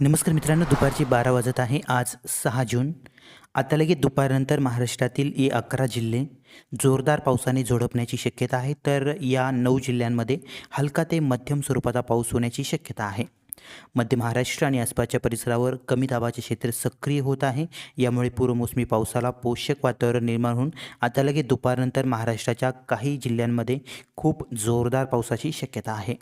नमस्कार मित्रांनो दुपारची बारा वाजत आहे. आज सहा जून. आता लगेच दुपारनंतर महाराष्ट्रातील ये अकरा जिल्हे जोरदार पावसाने झोडपण्याची शक्यता आहे. तर या नऊ जिल्ह्यांमध्ये हलका ते मध्यम स्वरूपाचा पाऊस होण्याची शक्यता आहे. मध्य महाराष्ट्र आणि आसपासच्या परिसरावर कमी दाबाचे क्षेत्र सक्रिय होत आहे. यामुळे पूर्वमोसमी पावसाला पोषक वातावरण निर्माण होऊन आता लगेच दुपारनंतर महाराष्ट्राच्या काही जिल्ह्यांमध्ये खूप जोरदार पावसाची शक्यता आहे.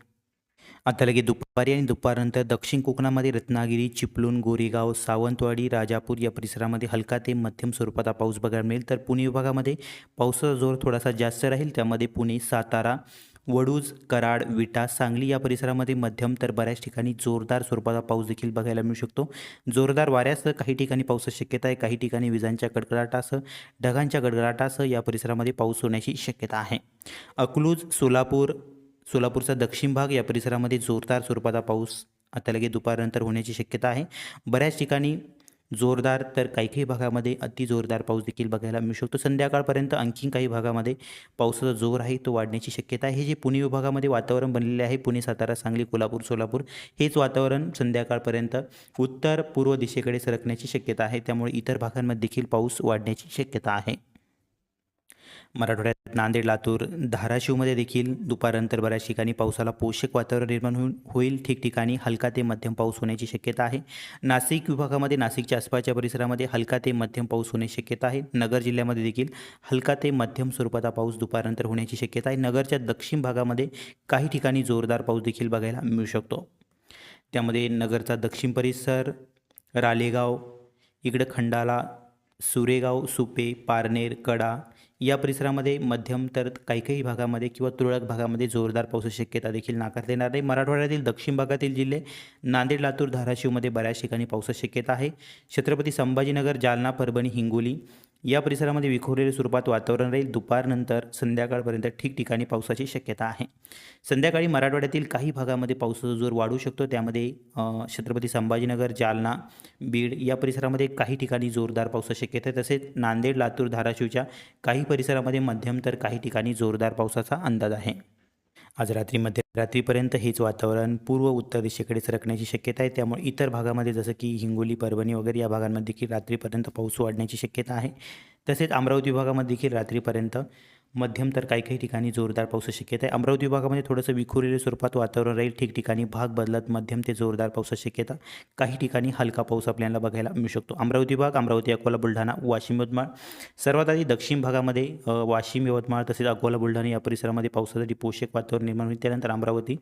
आता लगे दुपारी आणि दुपारनंतर दक्षिण कोकणामध्ये रत्नागिरी चिपळूण गोरेगाव सावंतवाडी राजापूर या परिसरामध्ये हलका ते मध्यम स्वरूपाचा पाऊस बघायला मिळेल. तर पुणे विभागामध्ये पावसाचा जोर थोडासा जास्त राहील. त्यामध्ये पुणे सातारा वडूज कराड विटा सांगली या परिसरामध्ये मध्यम तर बऱ्याच ठिकाणी जोरदार स्वरूपाचा पाऊस देखील बघायला मिळू शकतो. जोरदार वाऱ्यासह काही ठिकाणी पावसाची शक्यता आहे. काही ठिकाणी विजांच्या कडकडाटासह ढगांच्या गडगडाटासह या परिसरामध्ये पाऊस होण्याची शक्यता आहे. अकलूज सोलापूर सोलापूरचा दक्षिण भाग या परिसरामध्ये जोरदार स्वरूपाचा पाऊस आता लगेच दुपारनंतर होण्याची शक्यता आहे. बऱ्याच ठिकाणी जोरदार तर काही काही भागामध्ये अति जोरदार पाऊस देखील बघायला मिळू शकतो. संध्याकाळपर्यंत आणखीन काही भागामध्ये पावसाचा जोर आहे तो वाढण्याची शक्यता आहे. हे जे पुणे विभागामध्ये वातावरण बनलेले आहे पुणे सातारा सांगली कोल्हापूर सोलापूर हेच वातावरण संध्याकाळपर्यंत उत्तर पूर्व दिशेकडे सरकण्याची शक्यता आहे. त्यामुळे इतर भागांमध्ये देखील पाऊस वाढण्याची शक्यता आहे. मराठवाड्यात नांदेड लातूर धाराशिवमध्ये देखील दुपारनंतर बऱ्याच ठिकाणी पावसाला पोषक वातावरण निर्माण होऊन होईल. ठिकठिकाणी हलका ते मध्यम पाऊस होण्याची शक्यता आहे. नाशिक विभागामध्ये नाशिकच्या आसपासच्या परिसरामध्ये हलका ते मध्यम पाऊस होण्याची शक्यता आहे. नगर जिल्ह्यामध्ये देखील हलका ते मध्यम स्वरूपाचा पाऊस दुपारनंतर होण्याची शक्यता आहे. नगरच्या दक्षिण भागामध्ये काही ठिकाणी जोरदार पाऊस देखील बघायला मिळू शकतो. त्यामध्ये नगरचा दक्षिण परिसर रालेगाव इकडं खंडाला सुरेगाव सुपे पारनेर कडा या परिसरामध्ये मध्यम तर काही काही भागामध्ये किंवा तुरळक भागामध्ये जोरदार पावसाची शक्यता देखील नाकारता येणार नाही. मराठवाड्यातील दक्षिण भागातील जिल्हे नांदेड लातूर धाराशिवमध्ये बऱ्याच ठिकाणी पावसाची शक्यता आहे. छत्रपती संभाजीनगर जालना परभणी हिंगोली या परिसरामध्ये विखुरलेल्या स्वरूपात वातावरण राहील. दुपारनंतर संध्याकाळपर्यंत ठिकठिकाणी पावसाची शक्यता आहे. संध्याकाळी मराठवाड्यातील काही भागामध्ये पावसाचा जोर वाढू शकतो. त्यामध्ये छत्रपती संभाजीनगर जालना बीड या परिसरामध्ये काही ठिकाणी जोरदार पावसाची शक्यता आहे. तसेच नांदेड लातूर धाराशिवच्या काही परिसरामध्ये मध्यम तर काही ठिकाणी जोरदार पावसाचा अंदाज आहे. आज रात्री मध्यरात्रीपर्यंत हेच वातावरण पूर्व उत्तर दिशेकडे सरकण्याची शक्यता आहे. त्यामुळे इतर भागामध्ये जसं की हिंगोली परभणी वगैरे या भागांमध्ये देखील रात्रीपर्यंत पाऊस वाढण्याची शक्यता आहे. तसेच अमरावती विभागामध्ये देखील रात्रीपर्यंत मध्यम तर काही काही ठिकाणी जोरदार पावसाची शक्यता आहे. अमरावती विभागामध्ये थोडंसं विखुरलेल्या स्वरूपात वातावरण राहील. ठिकठिकाणी भाग बदलत मध्यम ते जोरदार पावसाची शक्यता. काही ठिकाणी हलका पाऊस आपल्याला बघायला मिळू शकतो. अमरावती विभाग अमरावती अकोला बुलढाणा वाशिम यवतमाळ. सर्वात आधी दक्षिण भागामध्ये वाशिम यवतमाळ तसेच अकोला बुलढाणा या परिसरामध्ये पावसासाठी पोषक वातावरण निर्माण होईल. त्यानंतर अमरावती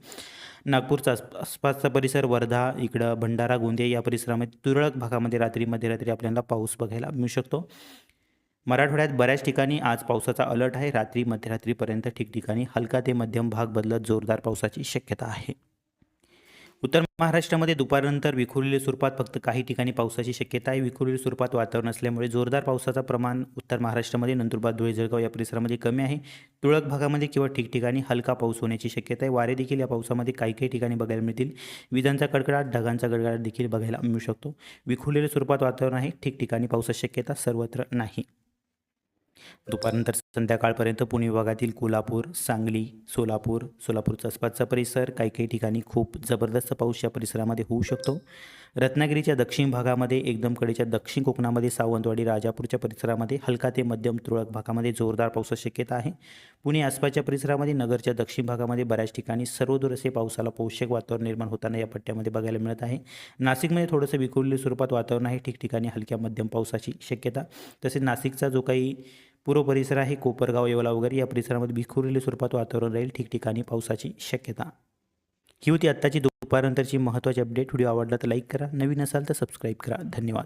नागपूरचा आसपासचा परिसर वर्धा इकडं भंडारा गोंदिया या परिसरामध्ये तुरळक भागामध्ये रात्री मध्यरात्री आपल्याला पाऊस बघायला मिळू शकतो. मराठवाड्यात बऱ्याच ठिकाणी आज पावसाचा अलर्ट आहे. रात्री मध्यरात्रीपर्यंत ठिकठिकाणी हलका ते मध्यम भाग बदलत जोरदार पावसाची शक्यता आहे. उत्तर महाराष्ट्रामध्ये दुपारनंतर विखुरलेल्या स्वरूपात फक्त काही ठिकाणी पावसाची शक्यता आहे. विखुरलेल्या स्वरूपात वातावरण असल्यामुळे जोरदार पावसाचं प्रमाण उत्तर महाराष्ट्रामध्ये नंदुरबार धुळे जळगाव या परिसरामध्ये कमी आहे. तुरळक भागामध्ये किंवा ठिकठिकाणी हलका पाऊस होण्याची शक्यता आहे. वारे देखील या पावसामध्ये काही काही ठिकाणी बघायला मिळतील. विजांचा कडकडाट ढगांचा गडगडाट देखील बघायला मिळू शकतो. विखुरलेल्या स्वरूपात वातावरण आहे. ठिकठिकाणी पावसाची शक्यता सर्वत्र नाही. दुपारनंतर संध्याकाळपर्यंत पुणे विभागातील कोल्हापूर सांगली सोलापूर सोलापूरचा आसपासचा परिसर काही काही ठिकाणी खूप जबरदस्त पाऊस या परिसरामध्ये होऊ शकतो. रत्नागिरीच्या दक्षिण भागामध्ये एकदम कडेच्या दक्षिण कोकणामध्ये सावंतवाडी राजापूरच्या परिसरामध्ये हलका ते मध्यम तुरळक भागामध्ये जोरदार पावसाची शक्यता आहे. पुणे आसपासच्या परिसरामध्ये नगरच्या दक्षिण भागामध्ये बऱ्याच ठिकाणी सर्वदूर असे पावसाला पोषक वातावरण निर्माण होताना या पट्ट्यामध्ये बघायला मिळत आहे. नाशिकमध्ये थोडंसं विखुरलेल्या स्वरूपात वातावरण आहे ठिकठिकाणी हलक्या मध्यम पावसाची शक्यता. तसेच नाशिकचा जो काही पूर्व परिसर आहे. कोपरगाव येवला वगैरे या परिसरामध्ये विखुरलेल्या स्वरूपात वातावरण राहील. ठिकठिकाणी पावसाची शक्यता. ही होती आत्ताची दुपारनंतरची महत्त्वाची अपडेट. व्हिडिओ आवडला तर लाईक करा. नवीन असाल तर सबस्क्राईब करा. धन्यवाद.